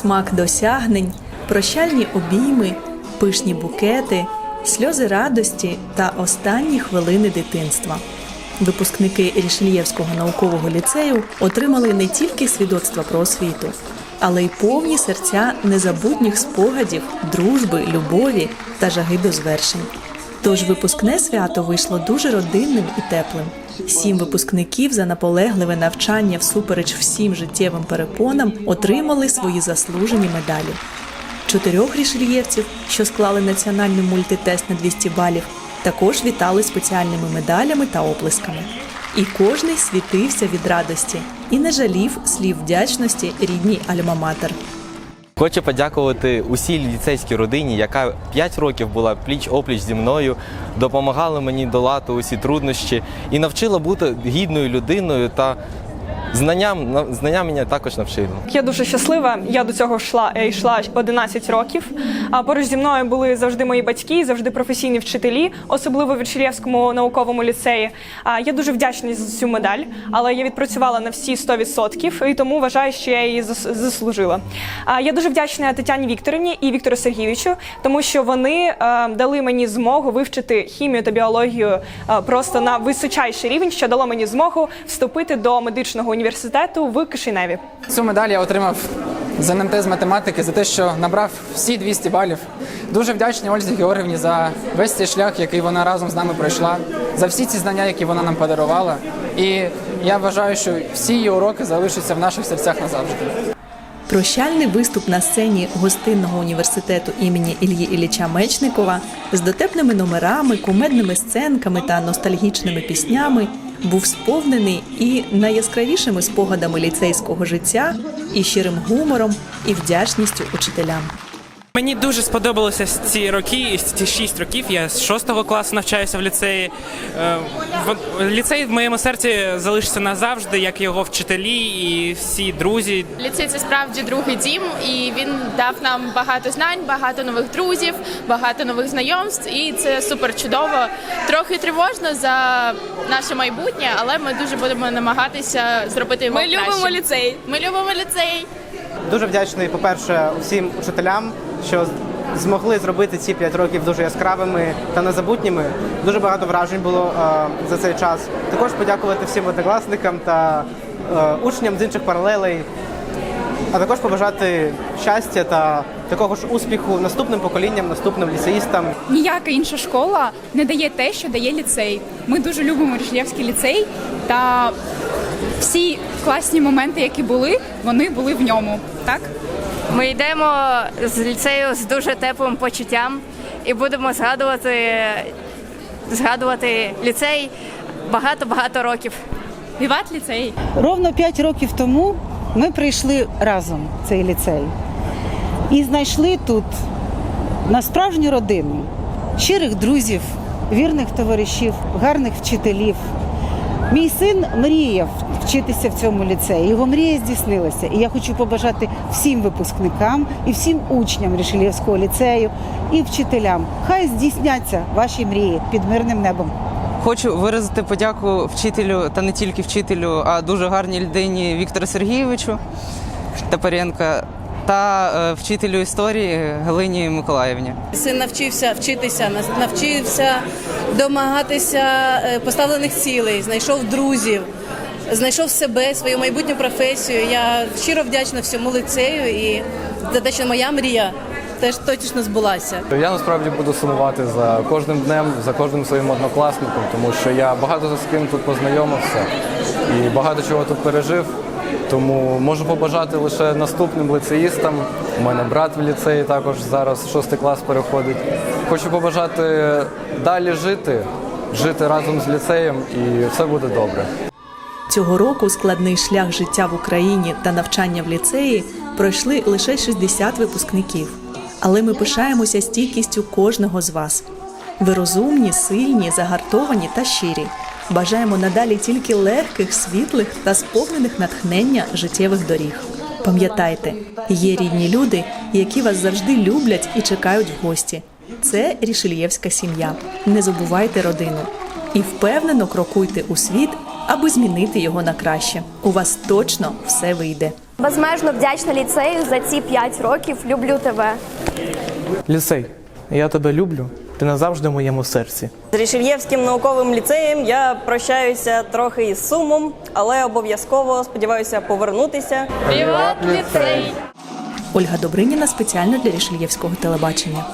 смак досягнень, прощальні обійми, пишні букети, сльози радості та останні хвилини дитинства. Випускники Рішельєвського наукового ліцею отримали не тільки свідоцтва про освіту, але й повні серця незабутніх спогадів, дружби, любові та жаги до звершень. Тож випускне свято вийшло дуже родинним і теплим. Сім випускників за наполегливе навчання всупереч всім життєвим перепонам отримали свої заслужені медалі. Чотирьох рішельєвців, що склали національний мультитест на 200 балів, також вітали спеціальними медалями та оплесками. І кожний світився від радості і не жалів слів вдячності рідній Альма-Матер. Хочу подякувати усій ліцейській родині, яка 5 років була пліч опліч зі мною, допомагала мені долати усі труднощі і навчила бути гідною людиною та знанням, на- знання мене також навчила. Я дуже щаслива. Я до цього йшла, е, йшла 11 років. А поруч зі мною були завжди мої батьки, завжди професійні вчителі, особливо в Чернівському науковому ліцеї. А я дуже вдячна за цю медаль, але я відпрацювала на всі 100% і тому вважаю, що я її зас- заслужила. А я дуже вдячна Тетяні Вікторівні і Віктору Сергійовичу, тому що вони е, дали мені змогу вивчити хімію та біологію е, просто на височайший рівень, що дало мені змогу вступити до медичного університету в Кишиневі. Цю медаль я отримав з НМТ з математики за те, що набрав всі 200 балів. Дуже вдячний Ользі Георгівні за весь цей шлях, який вона разом з нами пройшла, за всі ці знання, які вона нам подарувала. І я вважаю, що всі її уроки залишаться в наших серцях назавжди. Прощальний виступ на сцені гостинного університету імені Ільї Ілліча Мечникова з дотепними номерами, кумедними сценками та ностальгічними піснями був сповнений і найяскравішими спогадами ліцейського життя, і щирим гумором, і вдячністю учителям. Мені дуже сподобалося ці роки, ці шість років. Я з шостого класу навчаюся в ліцеї. Е, Ліцей в моєму серці залишиться назавжди, як його вчителі і всі друзі. Ліцей це справді другий дім, і він дав нам багато знань, багато нових друзів, багато нових знайомств, і це супер чудово. Трохи тривожно за наше майбутнє, але ми дуже будемо намагатися зробити його Ми любимо ліцей. Ми любимо ліцей. Дуже вдячний, по-перше, усім учителям, що змогли зробити ці 5 років дуже яскравими та незабутніми. Дуже багато вражень було е, за цей час. Також подякувати всім однокласникам та е, учням з інших паралелей, а також побажати щастя та такого ж успіху наступним поколінням, наступним ліцеїстам. Ніяка інша школа не дає те, що дає ліцей. Ми дуже любимо Рішлєвський ліцей, та всі класні моменти, які були, вони були в ньому. Так? Ми йдемо з ліцею з дуже теплим почуттям і будемо згадувати, згадувати ліцей багато-багато років. Віват ліцей. Ровно 5 років тому ми прийшли разом в цей ліцей і знайшли тут на справжню родину щирих друзів, вірних товаришів, гарних вчителів. Мій син мріяв вчитися в цьому ліцеї. Його мрія здійснилася. І я хочу побажати всім випускникам і всім учням Рішелєвського ліцею і вчителям. Хай здійсняться ваші мрії під мирним небом. Хочу виразити подяку вчителю та не тільки вчителю, а дуже гарній людині Віктору Сергійовичу Тапаренка та е, вчителю історії Галині Миколаївні. Син навчився вчитися, навчився домагатися е, поставлених цілей, знайшов друзів, знайшов себе, свою майбутню професію. Я щиро вдячна всьому лицею і за те, що моя мрія теж точно збулася. Я насправді буду сумувати за кожним днем, за кожним своїм однокласником, тому що я багато з ким тут познайомився і багато чого тут пережив. Тому можу побажати лише наступним лицеїстам. У мене брат в ліцеї також зараз шостий клас переходить. Хочу побажати далі жити, жити разом з ліцеєм, і все буде добре. Цього року складний шлях життя в Україні та навчання в ліцеї пройшли лише 60 випускників. Але ми пишаємося стійкістю кожного з вас. Ви розумні, сильні, загартовані та щирі. Бажаємо надалі тільки легких, світлих та сповнених натхнення життєвих доріг. Пам'ятайте, є рідні люди, які вас завжди люблять і чекають в гості. Це рішельєвська сім'я. Не забувайте родину і впевнено крокуйте у світ, аби змінити його на краще. У вас точно все вийде. Безмежно вдячна ліцею за ці 5 років. Люблю тебе. Ліцей, я тебе люблю. Ти назавжди в моєму серці. З Рішельєвським науковим ліцеєм я прощаюся трохи із сумом, але обов'язково сподіваюся повернутися. Приват, ліцей! Ольга Добриніна спеціально для Рішельєвського телебачення.